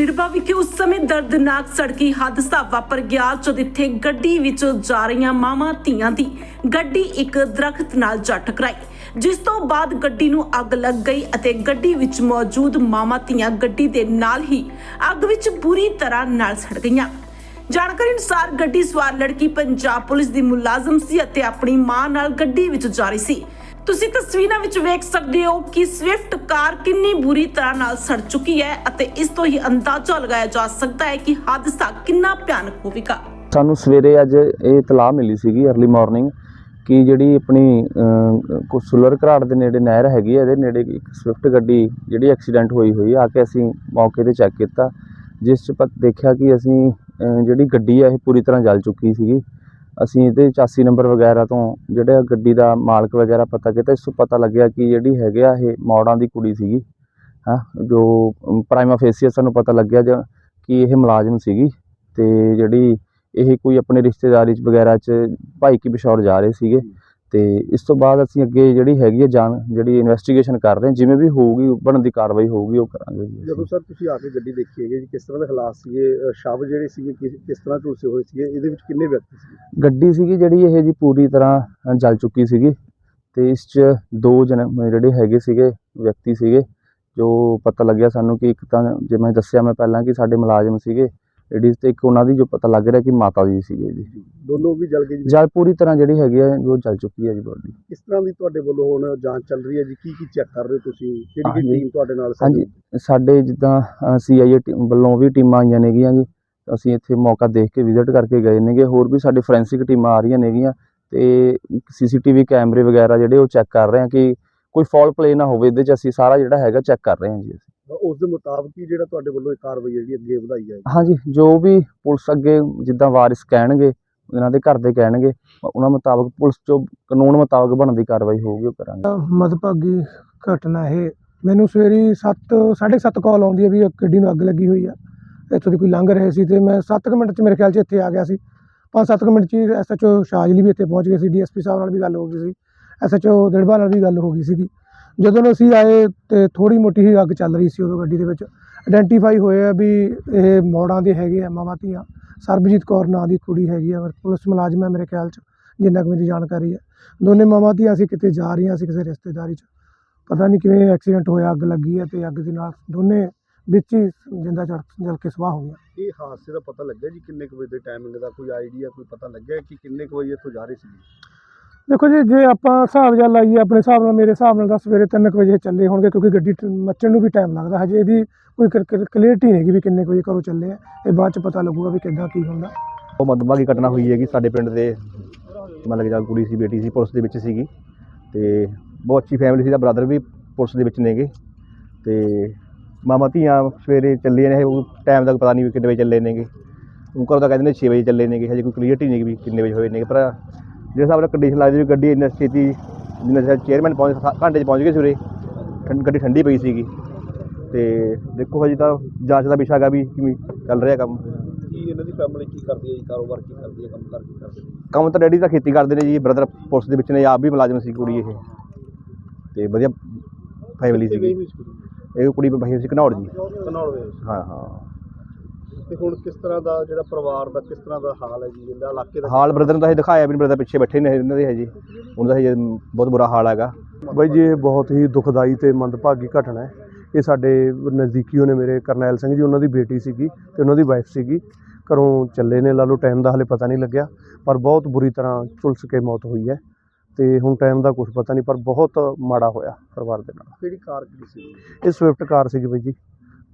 ਦਿੜਬਾ ਵਿਖੇ ਉਸ ਸਮੇਂ ਦਰਦਨਾਕ ਸੜਕੀ ਹਾਦਸਾ ਵਾਪਰ ਗਿਆ, ਜਦ ਇੱਥੇ ਗੱਡੀ ਵਿੱਚ ਜਾ ਰਹੀਆਂ ਮਾਵਾਂ ਧੀਆਂ ਦੀ ਗੱਡੀ ਇੱਕ ਦਰਖਤ ਨਾਲ ਜਾ ਟਕਰਾਈ, ਜਿਸ ਤੋਂ ਬਾਅਦ ਗੱਡੀ ਨੂੰ ਅੱਗ ਲੱਗ ਗਈ ਅਤੇ ਗੱਡੀ ਵਿੱਚ ਮੌਜੂਦ ਮਾਵਾਂ ਧੀਆਂ ਗੱਡੀ ਦੇ ਨਾਲ ਹੀ ਅੱਗ ਵਿੱਚ ਬੁਰੀ ਤਰ੍ਹਾਂ ਨਾਲ ਸੜ ਗਈਆਂ। ਜਾਣਕਾਰੀ ਅਨੁਸਾਰ ਗੱਡੀ ਸਵਾਰ ਲੜਕੀ ਪੰਜਾਬ ਪੁਲਿਸ ਦੀ ਮੁਲਾਜ਼ਮ ਸੀ ਅਤੇ ਆਪਣੀ ਮਾਂ ਨਾਲ ਗੱਡੀ ਵਿੱਚ ਜਾ ਰਹੀ ਸੀ। ਤੁਸੀਂ ਤਸਵੀਰਾਂ ਵਿੱਚ ਵੇਖ ਸਕਦੇ ਹੋ ਕਿ ਸਵਿਫਟ ਕਾਰ ਕਿੰਨੀ ਬੁਰੀ ਤਰ੍ਹਾਂ ਨਾਲ ਸੜ ਚੁੱਕੀ ਹੈ ਅਤੇ ਇਸ ਤੋਂ ਹੀ ਅੰਦਾਜ਼ਾ ਲਗਾਇਆ ਜਾ ਸਕਦਾ ਹੈ ਕਿ ਹਾਦਸਾ ਕਿੰਨਾ ਭਿਆਨਕ ਹੋਵੇਗਾ। ਸਾਨੂੰ ਸਵੇਰੇ ਅੱਜ ਇਹ ਇਤਲਾਹ ਮਿਲੀ ਸੀਗੀ अर्ਲੀ ਮਾਰਨਿੰਗ ਕਿ ਜਿਹੜੀ ਆਪਣੀ ਕੋ ਸੁਲਰ ਘਰਾੜ ਦੇ ਨੇੜੇ ਨਹਿਰ ਹੈਗੀ ਹੈ, ਇਹਦੇ ਨੇੜੇ ਇੱਕ ਸਵਿਫਟ ਗੱਡੀ ਜਿਹੜੀ ਐਕਸੀਡੈਂਟ ਹੋਈ ਹੋਈ ਆ ਕੇ ਅਸੀਂ ਮੌਕੇ ਤੇ ਚੈੱਕ ਕੀਤਾ, ਜਿਸ 'ਚ ਦੇਖਿਆ ਕਿ ਅਸੀਂ ਜਿਹੜੀ ਗੱਡੀ ਆ, ਇਹ ਪੂਰੀ ਤਰ੍ਹਾਂ ਜਲ ਚੁੱਕੀ ਸੀਗੀ। ਅਸੀਂ ਇਹਦੇ ਚਾਸੀ ਨੰਬਰ ਵਗੈਰਾ ਤੋਂ ਜਿਹੜਾ ਗੱਡੀ ਦਾ ਮਾਲਕ ਵਗੈਰਾ ਪਤਾ ਕੀਤਾ, ਇਸ ਤੋਂ ਪਤਾ ਲੱਗਿਆ ਕਿ ਜਿਹੜੀ ਹੈਗੇ ਆ ਇਹ ਮੌੜਾਂ ਦੀ ਕੁੜੀ ਸੀਗੀ, ਹਾਂ, ਜੋ ਪ੍ਰਾਈਮਾ ਫੇਸੀਆ ਸਾਨੂੰ ਪਤਾ ਲੱਗਿਆ ਜਾਂ ਕਿ ਇਹ ਮੁਲਾਜ਼ਮ ਸੀਗੀ ਤੇ ਜਿਹੜੀ ਇਹ ਕੋਈ ਆਪਣੇ ਰਿਸ਼ਤੇਦਾਰੀ ਚ ਵਗੈਰਾ ਚ ਭਾਈ ਕੀ ਪਿਸ਼ੌਰ ਜਾ ਰਹੇ ਸੀਗੇ। ਤੇ ਇਸ ਤੋਂ ਬਾਅਦ ਅਸੀਂ ਅੱਗੇ ਜਿਹੜੀ ਹੈਗੀ ਹੈ ਜਾਣ ਜਿਹੜੀ ਇਨਵੈਸਟੀਗੇਸ਼ਨ ਕਰ ਰਹੇ ਹਾਂ ਜਿਵੇਂ ਵੀ ਹੋਊਗੀ ਬਣਦੀ ਕਾਰਵਾਈ ਹੋਊਗੀ ਉਹ ਕਰਾਂਗੇ ਜੀ ਜਦੋਂ। ਸਰ ਤੁਸੀਂ ਆ ਕੇ ਗੱਡੀ ਦੇਖੀ ਹੈਗੀ ਜੀ ਕਿਸ ਤਰ੍ਹਾਂ ਦੇ ਹਾਲਾਤ ਸੀਗੇ ਸ਼ਵ ਜਿਹੜੇ ਸੀਗੇ ਕਿਸ ਤਰ੍ਹਾਂ ਝੁਲਸੇ ਹੋਏ ਸੀਗੇ ਇਹਦੇ ਵਿੱਚ ਕਿੰਨੇ ਵਿਅਕਤੀ ਸੀ ਗੱਡੀ ਸੀਗੀ ਜਿਹੜੀ ਇਹ ਜੀ ਪੂਰੀ ਤਰ੍ਹਾਂ ਜਲ ਚੁੱਕੀ ਸੀਗੀ ਤੇ ਇਸ ਚ ਦੋ ਜਣ ਜਿਹੜੇ ਹੈਗੇ ਸੀਗੇ ਵਿਅਕਤੀ ਸੀਗੇ ਜੋ ਪਤਾ ਲੱਗਿਆ ਸਾਨੂੰ ਕਿ ਇੱਕ ਤਾਂ ਜਿਵੇਂ ਦੱਸਿਆ ਮੈਂ ਪਹਿਲਾਂ ਕਿ ਸਾਡੇ ਮੁਲਾਜ਼ਮ ਸੀਗੇ ਲੇਡੀਜ਼ ਤੇ ਇੱਕ ਉਹਨਾਂ ਦੀ ਜੋ ਪਤਾ ਲੱਗ ਰਿਹਾ ਕਿ ਮਾਤਾ ਜੀ ਸੀਗੇ ਜੀ। ਦੋਨੋਂ ਵੀ ਜਲ ਗਏ ਜੀ? ਜਲ ਪੂਰੀ ਤਰ੍ਹਾਂ ਜਿਹੜੀ ਹੈਗੀ ਹੈ ਜੋ ਜਲ ਚੁੱਕੀ ਹੈ ਜੀ ਬੋਡੀ ਕਿਸ ਤਰ੍ਹਾਂ ਦੀ ਤੁਹਾਡੇ ਵੱਲੋਂ ਹੁਣ ਜਾਂਚ ਚੱਲ ਰਹੀ ਹੈ ਜੀ? ਕੀ ਕੀ ਚੈੱਕ ਕਰ ਰਹੇ ਹੋ ਤੁਸੀਂ? ਕਿਹੜੀ ਕਿਹੜੀ। ਟੀਮ ਤੁਹਾਡੇ ਨਾਲ ਹਾਂਜੀ ਸਾਡੇ ਜਿੱਦਾਂ ਸੀਆਈਏ ਵੱਲੋਂ ਵੀ ਟੀਮਾਂ ਆਈਆਂ ਨੇਗੀਆਂ ਜੀ। ਅਸੀਂ ਇੱਥੇ ਮੌਕਾ ਦੇਖ ਕੇ ਵਿਜ਼ਿਟ ਕਰਕੇ ਗਏ ਨੇਗੇ। ਹੋਰ ਵੀ ਸਾਡੇ ਫੋਰੈਂਸਿਕ ਟੀਮਾਂ ਆ ਰਹੀਆਂ ਨੇਗੀਆਂ ਤੇ ਸੀਸੀਟੀਵੀ ਕੈਮਰੇ ਵਗੈਰਾ ਜਿਹੜੇ ਉਹ ਚੈੱਕ ਕਰ ਰਹੇ ਹਾਂ ਕਿ ਕੋਈ ਫਾਲ ਪਲੇ ਨਾ ਹੋਵੇ ਇਹਦੇ ਚ ਅਸੀਂ ਸਾਰਾ ਜਿਹੜਾ ਹੈਗਾ ਚੈੱਕ ਕਰ ਰਹੇ ਹਾਂ ਜੀ। ਉਸ ਦੇ ਮੁਤਾਬਕ ਹੀ ਜਿਹੜਾ ਤੁਹਾਡੇ ਵੱਲੋਂ ਇਹ ਕਾਰਵਾਈ ਜਿਹੜੀ ਅੱਗੇ ਵਧਾਈ ਜਾਏਗੀ। ਹਾਂਜੀ ਜੋ ਵੀ ਪੁਲਿਸ ਅੱਗੇ ਜਿੱਦਾਂ ਵਾਰਿਸ ਕਹਿਣਗੇ ਇਹਨਾਂ ਦੇ ਘਰ ਦੇ ਕਹਿਣਗੇ ਉਹਨਾਂ ਮੁਤਾਬਕ ਪੁਲਿਸ ਜੋ ਕਾਨੂੰਨ ਮੁਤਾਬਕ ਬਣਦੀ ਕਾਰਵਾਈ ਹੋਊਗੀ ਉਹ ਕਰਾਂਗੇ। ਮਦਭਾਗੀ ਘਟਨਾ ਇਹ। ਮੈਨੂੰ ਸਵੇਰੀ 7 7:30 ਕਾਲ ਆਉਂਦੀ ਹੈ ਵੀ ਇੱਕ ਗੱਡੀ ਨੂੰ ਅੱਗ ਲੱਗੀ ਹੋਈ ਆ। ਇੱਥੋਂ ਦੀ ਕੋਈ ਲੰਘ ਰਹੇ ਸੀ ਤੇ ਮੈਂ 7 ਮਿੰਟ 'ਚ ਮੇਰੇ ਖਿਆਲ 'ਚ ਇੱਥੇ ਆ ਗਿਆ ਸੀ। 5-7 ਮਿੰਟ 'ਚ ਹੀ ਐਸਐਚਓ ਸ਼ਾਜਲੀ ਵੀ ਇੱਥੇ ਪਹੁੰਚ ਗਏ ਸੀ ਡੀਐਸਪੀ ਸਾਹਿਬ ਨਾਲ ਵੀ ਗੱਲ ਹੋ ਗਈ ਸੀ। ਐਸਐਚਓ ਦਿੜਬਾ ਨਾਲ ਵੀ ਗੱਲ ਹੋ ਗਈ ਸੀਗੀ। ਜਦੋਂ ਅਸੀਂ ਆਏ ਤੇ ਥੋੜੀ ਮੋਟੀ ਹੀ ਅੱਗ ਚੱਲ ਰਹੀ ਸੀ ਉਦੋਂ ਗੱਡੀ ਦੇ ਵਿੱਚ ਆਇਡੈਂਟੀਫਾਈ ਹੋਏ ਆ ਵੀ ਇਹ ਮੌੜਾਂ ਦੇ ਹੈਗੇ ਆ, ਮਾਵਾਂ ਧੀਆਂ। ਸਰਬਜੀਤ ਕੌਰ ਨਾਂ ਦੀ ਕੁੜੀ ਹੈਗੀ ਆ ਪੁਲਿਸ ਮੁਲਾਜ਼ਮ ਹੈ ਮੇਰੇ ਖਿਆਲ 'ਚ, ਜਿੰਨਾ ਕੁ ਮੇਰੀ ਜਾਣਕਾਰੀ ਹੈ ਦੋਨੇ ਮਾਵਾਂ ਧੀਆਂ ਅਸੀਂ ਕਿਤੇ ਜਾ ਰਹੀਆਂ ਸੀ ਕਿਸੇ ਰਿਸ਼ਤੇਦਾਰੀ 'ਚ। ਪਤਾ ਨਹੀਂ ਕਿਵੇਂ ਐਕਸੀਡੈਂਟ ਹੋਇਆ, ਅੱਗ ਲੱਗੀ ਹੈ ਤੇ ਅੱਗ ਦੇ ਨਾਲ ਦੋਨੇ ਵਿੱਚ ਹੀ ਜਿੰਦਾ ਚੜ ਜਲ ਕੇ ਸਵਾਹ ਹੋ ਗਿਆ ਇਹ ਹਾਦਸੇ ਦਾ ਪਤਾ ਲੱਗਿਆ ਜੀ? ਕਿੰਨੇ ਕੁ ਵਜੇ ਦੇ ਟਾਈਮਿੰਗ ਦਾ ਕੋਈ ਆਈਡੀਆ ਕੋਈ ਪਤਾ ਲੱਗਿਆ ਕਿ ਕਿੰਨੇ ਕੁ ਵਜੇ ਇੱਥੋਂ ਜਾ ਰਹੇ ਸੀ? ਦੇਖੋ ਜੀ, ਜੇ ਆਪਾਂ ਹਿਸਾਬ ਜਾਂ ਲਾਈਏ, ਆਪਣੇ ਹਿਸਾਬ ਨਾਲ, ਮੇਰੇ ਹਿਸਾਬ ਨਾਲ ਤਾਂ ਸਵੇਰੇ 3 ਵਜੇ ਚੱਲੇ ਹੋਣਗੇ, ਕਿਉਂਕਿ ਗੱਡੀ ਮੱਚਣ ਨੂੰ ਵੀ ਟਾਈਮ ਲੱਗਦਾ। ਹਜੇ ਇਹਦੀ ਕੋਈ ਕਲੀਅਰਟੀ ਨਹੀਂ ਹੈਗੀ ਵੀ ਕਿੰਨੇ ਕੁ ਵਜੇ ਘਰੋਂ ਚੱਲੇ ਆ। ਇਹ ਬਾਅਦ ਚ ਪਤਾ ਲੱਗੂਗਾ ਵੀ ਕਿੱਦਾਂ, ਕੀ ਹੁੰਦਾ। ਉਹ ਮੰਦਭਾਗੀ ਘਟਨਾ ਹੋਈ ਹੈਗੀ ਸਾਡੇ ਪਿੰਡ ਦੇ, ਮਤਲਬ ਕਿ ਜਾਂ ਕੁੜੀ ਸੀ, ਬੇਟੀ ਸੀ, ਪੁਲਿਸ ਦੇ ਵਿੱਚ ਸੀਗੀ। ਤੇ ਬਹੁਤ ਅੱਛੀ ਫੈਮਿਲੀ ਸੀ ਦਾ ਬ੍ਰਦਰ ਵੀ ਪੁਲਿਸ ਦੇ ਵਿੱਚ ਨੇਗੇ। ਤੇ ਮਾਮਾ ਧੀਆਂ ਸਵੇਰੇ ਚੱਲੇ ਨੇ, ਉਹ ਟਾਈਮ ਦਾ ਪਤਾ ਨਹੀਂ ਵੀ ਕਿੰਨੇ ਵਜੇ ਚੱਲੇ ਨੇਗੇ। ਉਹ ਘਰੋਂ ਤਾਂ ਕਹਿੰਦੇ ਨੇ 6 ਵਜੇ ਚੱਲੇ ਨੇਗੇ, ਹਜੇ ਕੋਈ ਕਲੀਅਰਟੀ ਨਹੀਂ ਵੀ ਕਿੰਨੇ ਵਜੇ ਹੋਏ ਨੇਗੇ, ਪਰ ਜਿਹੜੇ ਹਿਸਾਬ ਨਾਲ ਕੰਡੀਸ਼ਨ ਲੱਗਦੀ ਵੀ ਗੱਡੀ ਇੰਨੀ ਛੇਤੀ ਜਿੰਨਾ ਚਿਰ ਚੇਅਰਮੈਨ ਪਹੁੰਚ ਸਾ- ਘੰਟੇ 'ਚ ਪਹੁੰਚ ਗਏ ਸਵੇਰੇ ਗੱਡੀ ਠੰਡੀ ਪਈ ਸੀਗੀ। ਤੇ ਦੇਖੋ ਹਜੇ ਤਾਂ ਜਾਂਚ ਦਾ ਵਿਸ਼ਾ ਹੈਗਾ ਵੀ ਕਿਵੇਂ ਚੱਲ ਰਿਹਾ ਕੰਮ। ਕੀ ਇਹਨਾਂ ਦੀ ਫੈਮਿਲੀ ਕੀ ਕਰਦੀ ਹੈ ਜੀ? ਕਾਰੋਬਾਰ ਕੀ ਕਰਦੀ ਹੈ? ਕੰਮ ਕਰ ਕੀ ਕਰਦੇ ਨੇ ਕੰਮ ਤਾਂ ਡੈਡੀ ਤਾਂ ਖੇਤੀ ਕਰਦੇ ਨੇ ਜੀ ਬ੍ਰਦਰ ਪੁਲਿਸ ਦੇ ਵਿੱਚ ਨੇ ਆਪ ਵੀ ਮੁਲਾਜ਼ਮ ਸੀ ਕੁੜੀ ਇਹ। ਤੇ ਵਧੀਆ ਫੈਮਿਲੀ ਸੀਗੀ? ਇਹ ਕੁੜੀ ਭਾਈ ਸੀ ਘਨੌੜ ਜੀ। ਘਨੌੜ ਵੇ ਹਾਂ ਹਾਂ। ਤੇ ਹੁਣ ਕਿਸ ਤਰ੍ਹਾਂ ਦਾ ਜਿਹੜਾ ਪਰਿਵਾਰ ਦਾ ਕਿਸ ਤਰ੍ਹਾਂ ਦਾ ਹਾਲ ਹੈ ਜੀ? ਇਹਦਾ ਇਲਾਕੇ ਦਾ ਹਾਲ ਬ੍ਰਦਰ ਨੂੰ ਤਾਂ ਇਹ ਦਿਖਾਇਆ ਵੀ ਬ੍ਰਦਰ ਪਿੱਛੇ ਬੈਠੇ ਨੇ ਇਹਨਾਂ ਦੇ ਹਜੇ ਉਹਨਾਂ ਦਾ ਬਹੁਤ ਬੁਰਾ ਹਾਲ ਹੈਗਾ। ਬਾਈ ਜੀ ਇਹ ਬਹੁਤ ਹੀ ਦੁਖਦਾਈ ਤੇ ਮੰਦਭਾਗੀ ਘਟਨਾ ਹੈ। ਇਹ ਸਾਡੇ ਨਜ਼ਦੀਕੀਓ ਨੇ ਮੇਰੇ ਕਰਨੈਲ ਸਿੰਘ ਜੀ ਉਹਨਾਂ ਦੀ ਬੇਟੀ ਸੀਗੀ ਤੇ ਉਹਨਾਂ ਦੀ ਵਾਈਫ ਸੀਗੀ। ਘਰੋਂ ਚੱਲੇ ਨੇ ਲਾ ਲਓ ਟਾਈਮ ਦਾ ਹਲੇ ਪਤਾ ਨਹੀਂ ਲੱਗਿਆ ਪਰ ਬਹੁਤ ਬੁਰੀ ਤਰ੍ਹਾਂ ਝੁਲਸ ਕੇ ਮੌਤ ਹੋਈ ਹੈ। ਤੇ ਹੁਣ ਟਾਈਮ ਦਾ ਕੁਝ ਪਤਾ ਨਹੀਂ ਪਰ ਬਹੁਤ ਮਾੜਾ ਹੋਇਆ ਪਰਿਵਾਰ ਦੇ ਨਾਲ। ਕਿਹੜੀ ਕਾਰ ਕਿਹੜੀ ਸੀ? ਇਹ ਸਵਿਫਟ ਕਾਰ ਸੀਗੀ ਬਾਈ ਜੀ।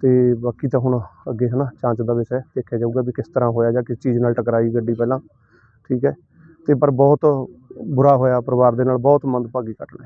ਤੇ ਬਾਕੀ ਤਾਂ ਹੁਣ ਅੱਗੇ ਹਨਾ ਜਾਂਚ ਦਾ ਵਿਸ਼ਾ ਦੇਖਿਆ ਜਾਊਗਾ ਵੀ ਕਿਸ ਤਰ੍ਹਾਂ ਹੋਇਆ ਜਾਂ ਕਿਸ ਚੀਜ਼ ਨਾਲ ਟਕਰਾਈ ਗੱਡੀ ਪਹਿਲਾਂ, ਠੀਕ ਹੈ। ਤੇ ਪਰ ਬਹੁਤ ਬੁਰਾ ਹੋਇਆ, ਪਰਿਵਾਰ ਦੇ ਨਾਲ ਬਹੁਤ ਮੰਦਭਾਗੀ ਘਟਨਾ